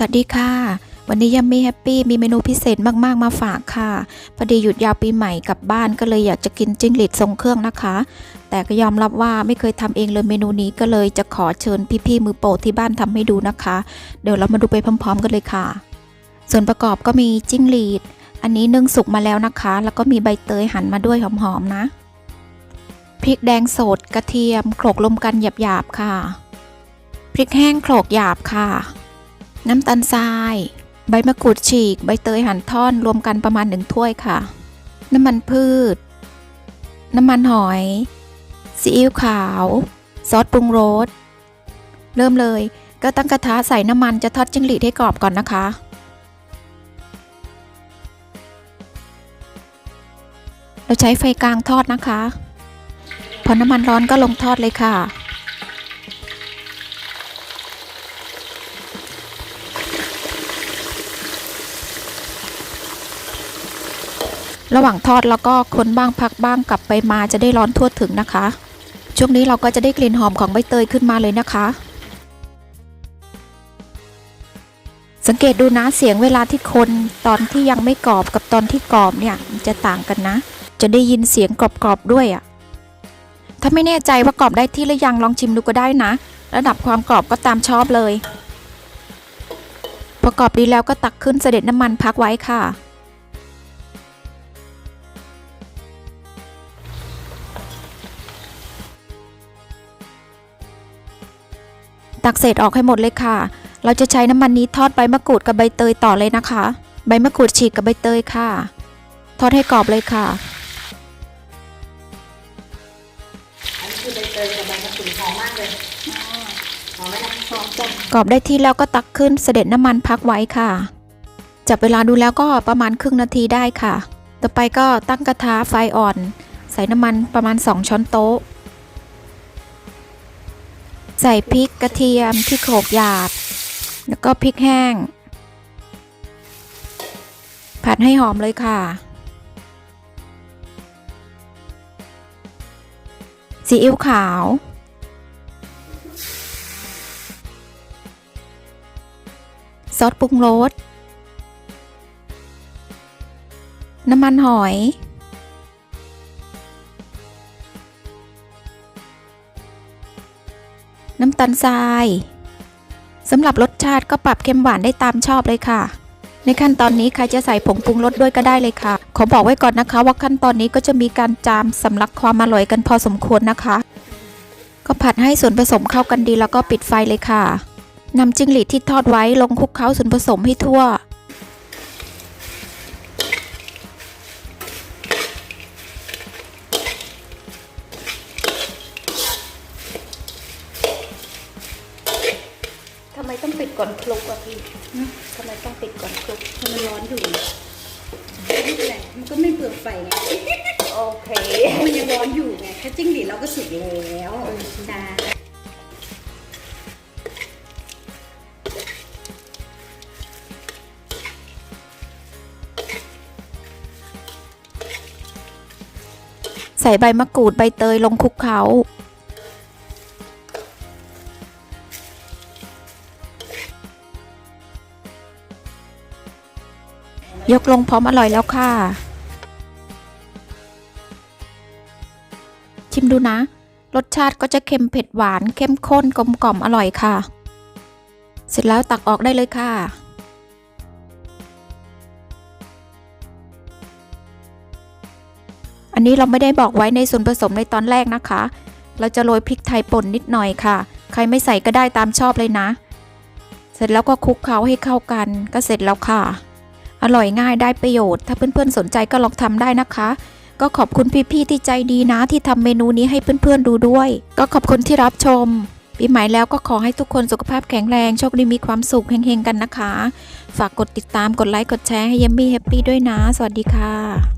สวัสดีค่ะ วันนี้ยัมมี่แฮปปี้มีเมนูพิเศษมากๆ มาฝากค่ะ พอดีหยุดยาวปีใหม่กลับบ้านก็เลยอยากจะกินจิ้งหรีดทรงเครื่องนะคะ แต่ก็ยอมรับว่าไม่เคยทำเองเลยเมนูนี้ก็เลยจะขอเชิญพี่ๆมือโปรที่บ้านทำให้ดูนะคะ เดี๋ยวเรามาดูไปพร้อม ๆ กันเลยค่ะ ส่วนประกอบก็มีจิ้งหรีด อันนี้นึ่งสุกมาแล้วนะคะ แล้วก็มีใบเตยหั่นมาด้วยหอมๆนะ พริกแดงสดกระเทียมโขลกรวมกันหยาบๆค่ะ พริกแห้งโขลกหยาบค่ะ น้ำตาลทราย ใบมะกรูดฉีก ใบเตยหั่นท่อนรวมกันประมาณหนึ่งถ้วยค่ะ น้ำมันพืช น้ำมันหอย ซีอิ๊วขาว ซอสปรุงรส เริ่มเลย ก็ตั้งกระทะใส่น้ำมันจะทอดจิ้งหรีดให้กรอบก่อนนะคะเราใช้ไฟกลางทอดนะคะ พอน้ำมันร้อนก็ลงทอดเลยค่ะ ระหว่างทอดแล้วก็คนบ้างพักบ้างกลับไปมาจะได้ร้อนทั่วถึงนะคะ ช่วงนี้เราก็จะได้กลิ่นหอมของใบเตยขึ้นมาเลยนะคะ สังเกตดูนะเสียงเวลาที่คนตอนที่ยังไม่กรอบกับตอนที่กรอบเนี่ยจะต่างกันนะ จะได้ยินเสียงกรอบๆด้วยอะ่ะถ้าไม่แน่ใจว่ากรอบได้ที่หรือยังลองชิมดูก็ได้นะ ระดับความกรอบก็ตามชอบเลยพอกอบดีแล้วก็ตักขึ้นเสด็จน้ำมันพักไว้ค่ะ ตักเศษออกให้หมดเลยค่ะ เราจะใช้น้ำมันนี้ทอดใบมะกรูดกับใบเตยต่อเลยนะคะ ใบมะกรูดฉีกกับใบเตยค่ะ ทอดให้กรอบเลยค่ะอันนี้คือใบเตยกับใบมะกรูดหอมมากเลยหอมไหมนะหอมจังกรอบได้ที่แล้วก็ตักขึ้นเสด็จน้ำมันพักไว้ค่ะ จับเวลาดูแล้วก็ประมาณครึ่งนาทีได้ค่ะ ต่อไปก็ตั้งกระทะไฟอ่อน ใส่น้ำมันประมาณ 2 ช้อนโต๊ะ ใส่พริกกระเทียมที่โขลกหยาบ แล้วก็พริกแห้ง ผัดให้หอมเลยค่ะ ซีอิ๊วขาว ซอสปรุงรส น้ำมันหอย น้ำตาลทรายสำหรับรสชาติก็ปรับเค็มหวานได้ตามชอบเลยค่ะ ในขั้นตอนนี้ใครจะใส่ผงปรุงรสด้วยก็ได้เลยค่ะ ขอบอกไว้ก่อนนะคะ ว่าขั้นตอนนี้ก็จะมีการจามสำลักความอร่อยกันพอสมควรนะคะ ก็ผัดให้ส่วนผสมเข้ากันดีแล้วก็ปิดไฟเลยค่ะนำจิ้งหรีดที่ทอดไว้ลงคลุกเคล้าส่วนผสมให้ทั่ว ทำไมต้องปิด ก่อนคลุกอะพี่ทำไมต้องปิดก่อนคลุกมันร้อนอยู่ไม่เป็นไรมันก็ไม่เปลืองไฟไงโอเคมันยังร้อนอยู่ไงแค่จิ้งหรีดเราก็สุกแล้วใช่ใส่ใบมะกรูดใบเตยลงคลุกเคล้า ยกลงพร้อมอร่อยแล้วค่ะ ชิมดูนะ รสชาติก็จะเค็มเผ็ดหวานเข้มข้นกลมกล่อมอร่อยค่ะ เสร็จแล้วตักออกได้เลยค่ะ อันนี้เราไม่ได้บอกไว้ในส่วนผสมในตอนแรกนะคะ เราจะโรยพริกไทยป่นนิดหน่อยค่ะ ใครไม่ใส่ก็ได้ตามชอบเลยนะ เสร็จแล้วก็คลุกเคล้าให้เข้ากันก็เสร็จแล้วค่ะ อร่อยง่ายได้ประโยชน์ ถ้าเพื่อนๆสนใจก็ลองทำได้นะคะ ก็ขอบคุณพี่ๆที่ใจดีนะ ที่ทำเมนูนี้ให้เพื่อนๆดูด้วย ก็ขอบคุณที่รับชมปีใหม่แล้วก็ขอให้ทุกคนสุขภาพแข็งแรงโชคดีมีความสุขเฮงๆกันนะคะ ฝากกดติดตามกดไลค์กดแชร์ให้ยัมมี่แฮปปี้ด้วยนะ สวัสดีค่ะ